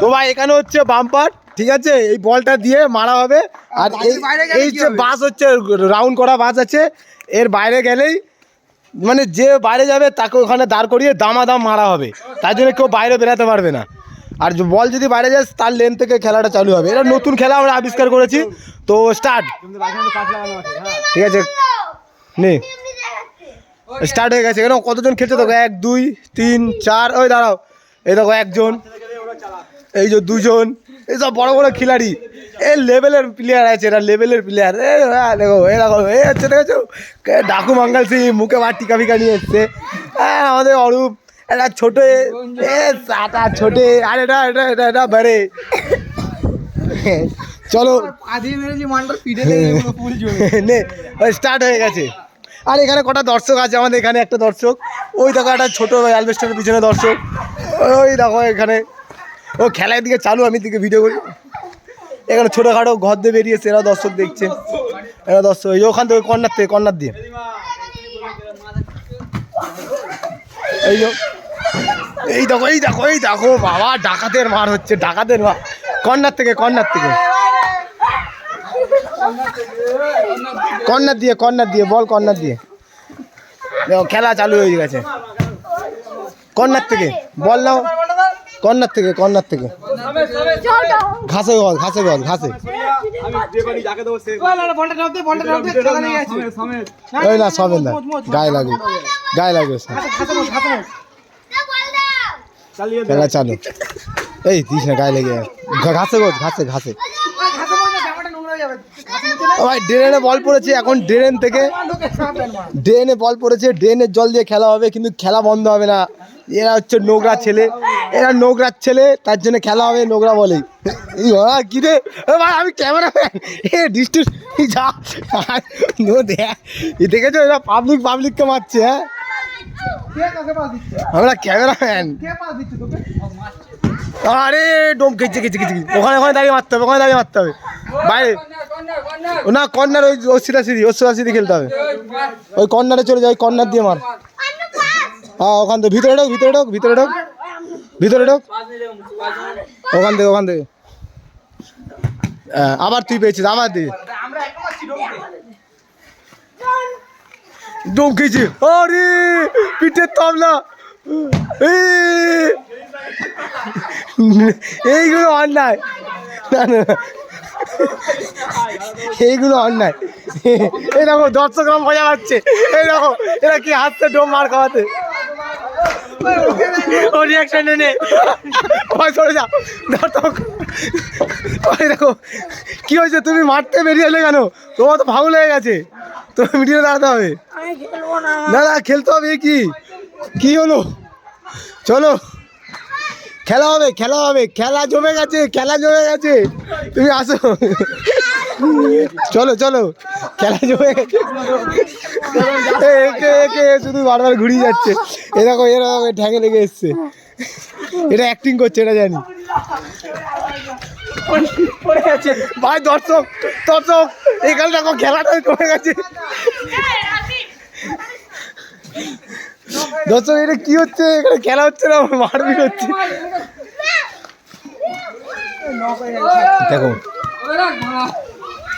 তো ভাই এখানে হচ্ছে বাম্পার ঠিক আছে? এই বলটা দিয়ে মারা হবে। আর এই যে বাস হচ্ছে রাউন্ড করা বাস আছে এর বাইরে গেলেই মানে যে বাইরে যাবে তাকে ওখানে দাঁড় করিয়ে দামাদাম মারা হবে। তার জন্য কেউ বাইরে বেরাতে পারবে না। আর বল যদি বাইরে যায় তার লেন থেকে খেলাটা চালু হবে। এটা নতুন খেলা আমরা আবিষ্কার করেছি। তো স্টার্ট ঠিক আছে? নে। স্টার্ট হয়ে গেছে। এখানে কতজন খেলছে? দেখো এক দুই তিন চার। ওই দাঁড়াও। এই দেখো একজন। এই যে দুজন, এই সব বড় বড় খিলাড়ি। এ লেভেলের প্লেয়ার আছে, এরা লেভেলের প্লেয়ার এ দেখো এ দেখো, এ, হচ্ছে, দেখেছ? ডাকু মঙ্গল সিং, মুখে বার টিকা ফিকা নিয়ে এসছে। হ্যাঁ আমাদের অরূপ, এটা ছোট। এ, সাটা ছোটে। আর এটা এটা এটা এটা বারে। চলো। স্টার্ট হয়ে গেছে। আর এখানে কটা দর্শক আছে আমাদের এখানে, একটা দর্শক। ওই দেখো, একটা ছোটো অ্যালবেস্টারের পিছনে দর্শক। ওই দেখো, এখানে। ও খেলার দিকে চালু, আমি দিকে ভিডিও করি। এখানে ছোটোখাটো ঘর দিয়ে বেরিয়েছে, এরা দর্শক দেখছে। এরা দর্শক, এই ওখান থেকে কর্নার থেকে, কর্নার দিয়ে। এই এই দেখো এই দেখো এই দেখো, বাবা, ডাকাতের মার হচ্ছে, ডাকাতের মার। কর্নার থেকে কর্নার থেকে। কর্নার দিয়ে কর্নার দিয়ে, বল কর্নার দিয়ে। দেখো, খেলা চালু হয়ে গেছে। কর্নার থেকে, বল নাও। কর্নার থেকে কর্নার থেকে। ঘাসে বল ঘাসে বল, ঘাসে। ওই না সবেন না। গায়ে লাগবে গায়ে লাগবে সব। খেলা চালু। এই, দিস না, গায়ে লেগে। ঘাসে বল, ঘাসে ঘাসে। ভাই, ড্রেনে বল পড়েছে, এখন ড্রেন থেকে। ড্রেনে বল পড়েছে, ড্রেনের জল দিয়ে খেলা হবে, কিন্তু খেলা বন্ধ হবে না। এরা হচ্ছে নোংরা ছেলে। এরা নোংরার ছেলে, তার জন্য খেলা হবে, নোংরা বলে। কি রে? ভাই আমি ক্যামেরা এ ডিস্ট্রিক্ট যা। এ দেখেছ, এরা পাবলিক পাবলিককে মারছে হ্যাঁ? আমরা ক্যামেরাম্যান আরে ডোম খেয়েছে খেয়েছে খেয়েছে ওখানে ওখানে দাঁড়িয়ে মারতে হবে, ওখানে দাঁড়িয়ে মারতে হবে। বাইরে। না, কর্নার, ওই ওর সিধা সিধি ওর খেলতে হবে। ওই কর্নারে চলে যায় কর্নার দিয়ে মার। হ্যাঁ ওখান থেকে ভিতরে ঢোক ভিতরে ঢোক ভিতরে ঢোক। ভিতরে ঢোক। ওখান থেকে ওখান থেকে। হ্যাঁ, আবার তুই পেয়েছিস আবার দিয়ে আমরা একটা ডোম খেয়েছে আরে পিঠের তবলা। এই! এইগুলো অন্যায়। না না। এইগুলো অন্যায়। এই দেখো দর্শকরা মজা পাচ্ছে। এই দেখো এরা কি হাসছে ডোম মার খাওয়াতে। ও রিয়াকশন নে ওই সরে যা। দর্শক ওই দেখো কি হয়েছে? তুমি মারতে বেরিয়ে এলে কেন? তোমার তো ফাউল হয়ে গেছে। তুমি মিডিয়ে দাঁড়াতে হবে। না। না খেলতে হবে কি? কি হলো? চলো। খেলা হবে খেলা হবে। খেলা জমে গেছে খেলা জমে গেছে। তুমি আসো। চলো চলো। খেলা জমে গেছে। এ, একে একে শুধু বারবার ঘুরিয়ে যাচ্ছে। এরকম এরকম ঠ্যাঙে লেগে এসছে। এটা অ্যাক্টিং করছে এটা জানি। পড়ে গেছে ভাই দর্শক দর্শক এখানে দেখো খেলাটা জমে গেছে। দর্শক এটা কি হচ্ছে? এখানে খেলা হচ্ছে না মারপিট হচ্ছে। দেখো।